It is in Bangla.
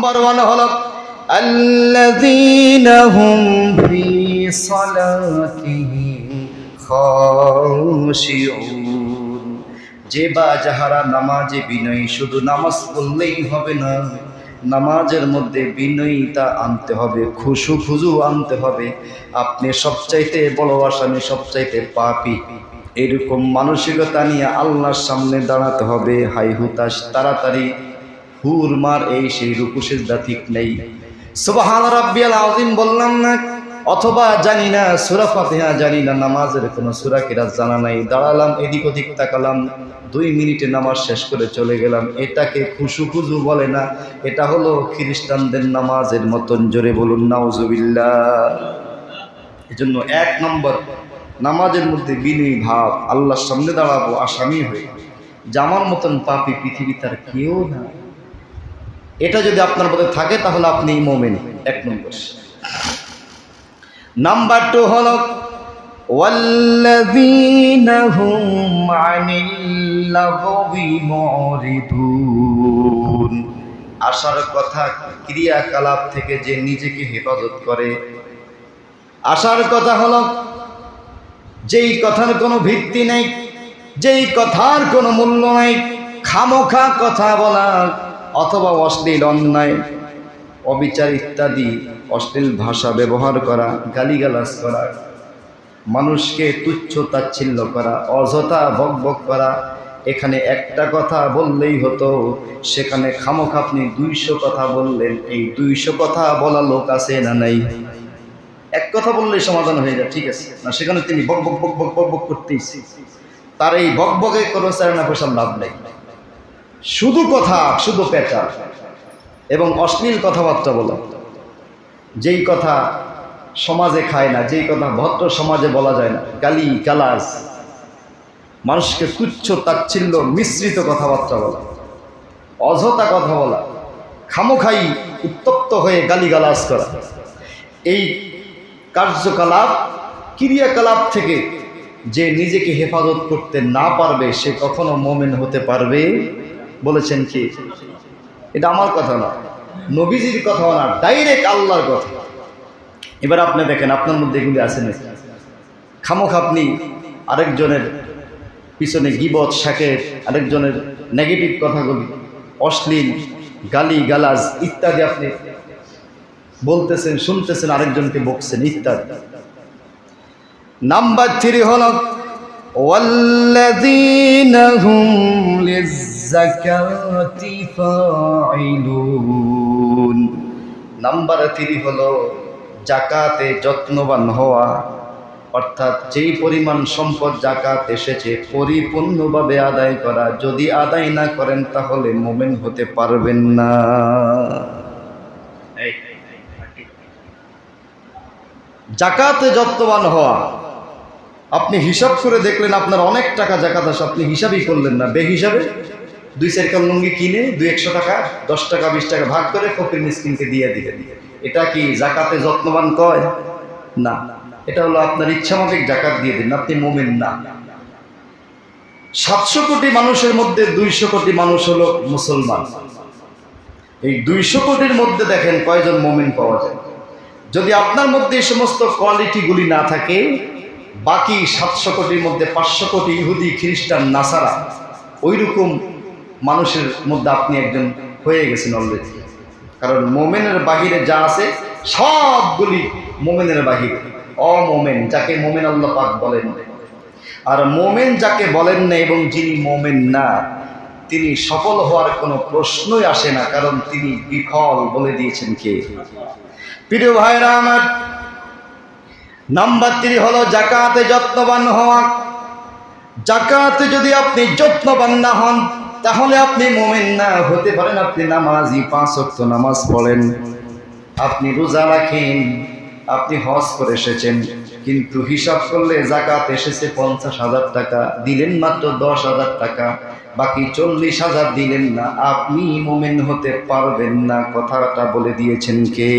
নম্বর ওয়ান হলো الذين هم في صلاتهم خاشعون যে বা যাহারা নামাজে বিনয়ী শুধু নামাজ পড়লেই হবে না নামাজের মধ্যে বিনয়ীতা আনতে হবে খুশু খুজু আনতে হবে আপনি সবচাইতে বড় আসামি সবচাইতে পাপি এরকম মানসিকতা নিয়ে আল্লাহর সামনে দাঁড়াতে হবে হাই হুতাশ তাড়াতাড়ি হুর মার এই সেই রুকুশের ঠিক নেই। সুবহান রাব্বিয়াল আযীম বললাম না, অথবা জানি না, সূরা ফাতিহা জানি না, নামাজের কোনো সূরা কিরাত জানা নাই। দাঁড়ালাম, এদিক ওদিক তাকালাম, দুই মিনিটে নামাজ শেষ করে চলে গেলাম। এটাকে খুশু খুজু বলে না, এটা হলো খ্রিস্টানদের নামাজের মতন জোরে বলুন, নাউজুবিল্লাহ। এজন্য এক নম্বর, নামাজের মধ্যে বিনয়ী ভাব, আল্লাহর সামনে দাঁড়াবো, আসামি হয়ে। যে আমার মতন পাপি পৃথিবী তার কেউ না এটা যদি আপনার মধ্যে থাকে তাহলে আপনি মোমেন এক নম্বর নাম্বার টু হল والذين هم عن اللغو معرضون আসার কথা ক্রিয়াকলাপ থেকে যে নিজেকে হেফাজত করে আসার কথা হলো যেই কথার কোনো ভিত্তি নেই যেই কথার কোনো মূল্য নেই খামোখা কথা বলা অথবা অশ্লীল অন্যায়, অবিচার ইত্যাদি অশ্লীল ভাষা ব্যবহার করা, গালিগালাজ করা, মানুষকে তুচ্ছ তাচ্ছিল্য করা, অযথা বক বক করা, এখানে একটা কথা বললেই হতো, সেখানে খামোখা আপনি দুইশো কথা বললেন, এই দুইশো কথা বলা লোক আছে না নাই? এক কথা বললেই সমাধান হয়ে যায়, ঠিক আছে? না, সেখানে তিনি বক বক বক বক বক করতেইছি তার এই বক বকে কোনো চারণা পয়সার লাভ নেই। শুধু কথা, শুধু পেঁচা। এবং অশ্লীল কথাবার্তা বলা। যেই কথা সমাজে খায় না, যেই কথা ভদ্র সমাজে বলা যায় না, গালি, গালাজ, মানুষকে তুচ্ছ, তাচ্ছিল্য, মিশ্রিত কথাবার্তা বলা। অযথা কথা বলা, খামোখাই, উত্তপ্ত হয়ে গালিগালাজ করা। এই কার্যকলাপ, ক্রিয়াকলাপ থেকে যে নিজেকে হেফাজত করতে না পারবে, সে কখনো মোমেন হতে পারবে বলেছেন কি? এটা আমার কথা না। নবীজির কথা না ডাইরেক্ট আল্লাহর কথা। এবার আপনি দেখেন, আপনার মধ্যে এগুলি আছে না খামোখ আপনি আরেকজনের পিছনে গিবত, শাকের আরেকজনের নেগেটিভ কথাগুলি, অশ্লীল গালি গালাজ ইত্যাদি আপনি বলতেছেন, শুনতেছেন, আরেকজনকে বকছেন ইত্যাদি। নাম্বার থ্রি হল هم للزكاة فاعلون নাম্বার থ্রি হলো জাকাতে যত্নবান হওয়া অর্থাৎ যেই পরিমাণ সম্পদ জাকাত এসেছে পরিপূর্ণভাবে আদায় করা যদি আদায় না করেন তাহলে মোমেন হতে পারবেন না এই জাকাতে যত্নবান হওয়া আপনি হিসাব করে দেখলেন আপনার অনেক টাকা জাকাত আসে আপনি হিসাবই করলেন না বে হিসাবে দুই চারকার লুঙ্গি কিনে দুই একশো টাকা, দশ টাকা, বিশ টাকা ভাগ করে ফকির মিসকিনকে দিয়ে দিলেন এটা কি জাকাতে যত্নবান কয়? না। এটা হলো আপনার ইচ্ছা মাফিক জাকাত দিয়ে দিন, আপনি মোমেন না। সাতশো কোটি মানুষের মধ্যে দুইশো কোটি মানুষ হলো মুসলমান। এই দুইশো কোটির মধ্যে দেখেন কয়জন মোমেন পাওয়া যায়। যদি আপনার মধ্যে এই সমস্ত কোয়ালিটিগুলি না থাকে, বাকি সাতশো কোটির মধ্যে পাঁচশো কোটি ইহুদি, খ্রিস্টান, নাসারা ওই রকম মানুষের মধ্যে আপনি একজন হয়ে গেছেন অলরেডি কারণ মোমেনের বাহিরে যা আছে, সবগুলি মোমেনের বাহিরে। অমোমেন, যাকে মোমেন আল্লাহ পাক বলেন। আর মোমেন যাকে বলেন না এবং যিনি মোমেন না, তিনি সফল হওয়ার কোনো প্রশ্নই আসে না, কারণ তিনি বিফল বলে দিয়েছেন কে? প্রিয় ভাইরা আমার, নাম্বার থ্রি হলো জাকাতে যত্নবান হওয়া। জাকাতে যদি আপনি যত্নবান না হন তাহলে আপনি মোমেন না, হতে পারেন আপনি নামাজি, পাঁচ অক্ত নামাজ পড়েন। আপনি রোজা রাখেন, আপনি হজ করে এসেছেন, কিন্তু হিসাব করলে জাকাত এসেছে পঞ্চাশ হাজার টাকা, দিলেন মাত্র দশ হাজার টাকা, বাকি চল্লিশ হাজার দিলেন না, আপনি মোমেন হতে পারবেন না, কথাটা বলে দিয়েছেন কে?